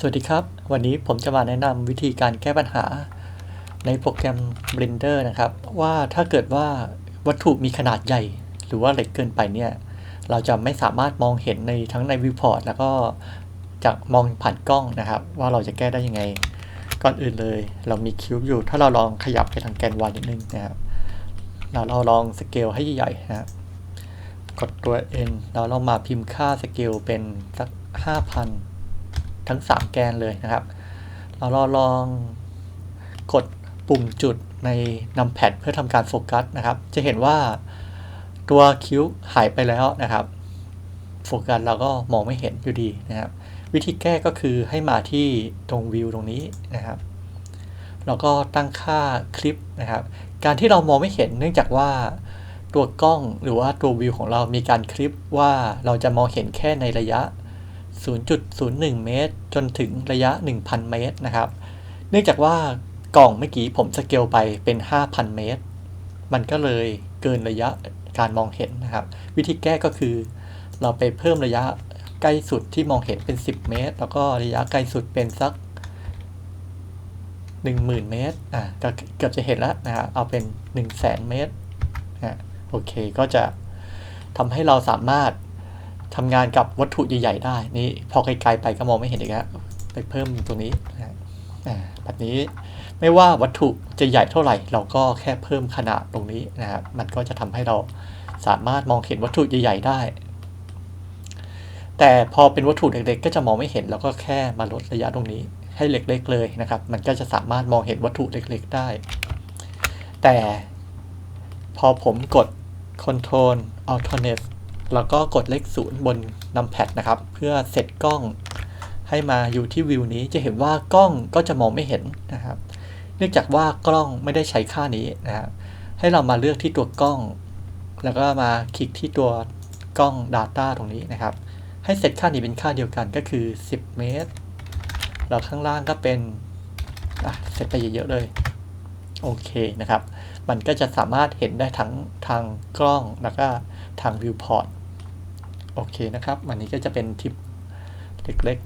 สวัสดีครับ วันนี้ผมจะมาแนะนำวิธีการแก้ปัญหา ในโปรแกรม Blender นะครับ ว่าถ้าเกิดว่าวัตถุมีขนาดใหญ่ หรือว่าเล็กเกินไปเนี่ย เราจะไม่สามารถมองเห็นในทั้งในวิวพอร์ตแล้วก็จากมองผ่านกล้องนะครับ ว่าเราจะแก้ได้ยังไง ก่อนอื่นเลย เรามีคิวบ์อยู่ ถ้าเราลองขยับไปทางแกน y นิดนึงนะครับเราเราลองสเกลให้ใหญ่ๆนะครับกดตัว n แล้วเรามาพิมพ์ค่าสเกลเป็นสัก 5,000 ทั้ง 3 แกนเลยนะครับ เราลองลองกดปุ่มจุดในนำแพดเพื่อทำการโฟกัสนะครับ จะเห็นว่าตัวคิ้วหายไปแล้วนะครับ โฟกัสเราก็มองไม่เห็นอยู่ดีนะครับ วิธีแก้ก็คือให้มาที่ตรงวิวตรงนี้นะครับ แล้วก็ตั้งค่าคลิปนะครับ การที่เรามองไม่เห็นเนื่องจากว่าตัวกล้องหรือว่าตัววิวของเรามีการคลิปว่าเราจะมองเห็นแค่ในระยะ 0.01 เมตร จนถึงระยะ 1,000 เมตรนะครับ เนื่องจากว่ากล่องเมื่อกี้ผมสเกลไปเป็น 5,000 เมตร มันก็เลยเกินระยะการมองเห็นนะครับ วิธีแก้ก็คือ เราไปเพิ่มระยะใกล้สุดที่มองเห็นเป็น 10 เมตร แล้วก็ระยะไกลสุดเป็นสัก 10,000 เมตรอะก็เกือบจะเห็นแล้วนะครับเอาเป็น 100,000 เมตรอะโอเคก็จะทำให้เราสามารถ ทำงานกับวัตถุใหญ่ๆได้ นี่พอไกลๆไปก็มองไม่เห็นอีกแล้วไปเพิ่มตรงนี้นะอ่าแบบนี้ไม่ว่าวัตถุจะใหญ่เท่าไหร่ เราก็แค่เพิ่มขนาดตรงนี้นะครับมันก็จะทำให้เราสามารถมองเห็นวัตถุใหญ่ๆได้ แต่พอเป็นวัตถุเล็กๆ ก็จะมองไม่เห็นเราก็แค่มาลดระยะตรงนี้ ให้เล็กๆเลยนะครับ มันก็จะสามารถมองเห็นวัตถุเล็กๆได้ แต่พอผมกด Ctrl Alternate แล้วก็กดเลขศูนย์บนนำแพดนะครับ เพื่อเซตกล้องให้มาอยู่ที่วิวนี้จะเห็นว่ากล้องก็จะมองไม่เห็นนะครับ เนื่องจากว่ากล้องไม่ได้ใช้ค่านี้นะครับให้เรามาเลือกที่ตัวกล้อง แล้วก็มาคลิกที่ตัวกล้อง Data ตรงนี้นะครับ ให้เซตค่านี้เป็นค่าเดียวกันก็คือ 10 เมตร แล้วข้างล่างก็เป็นอะเซตไปเยอะๆเลยโอเคนะครับ มันก็จะสามารถเห็นได้ทั้งทางกล้องแล้วก็ทางวิวพอร์ต โอเคนะครับ วันนี้ก็จะเป็นทิปเล็ก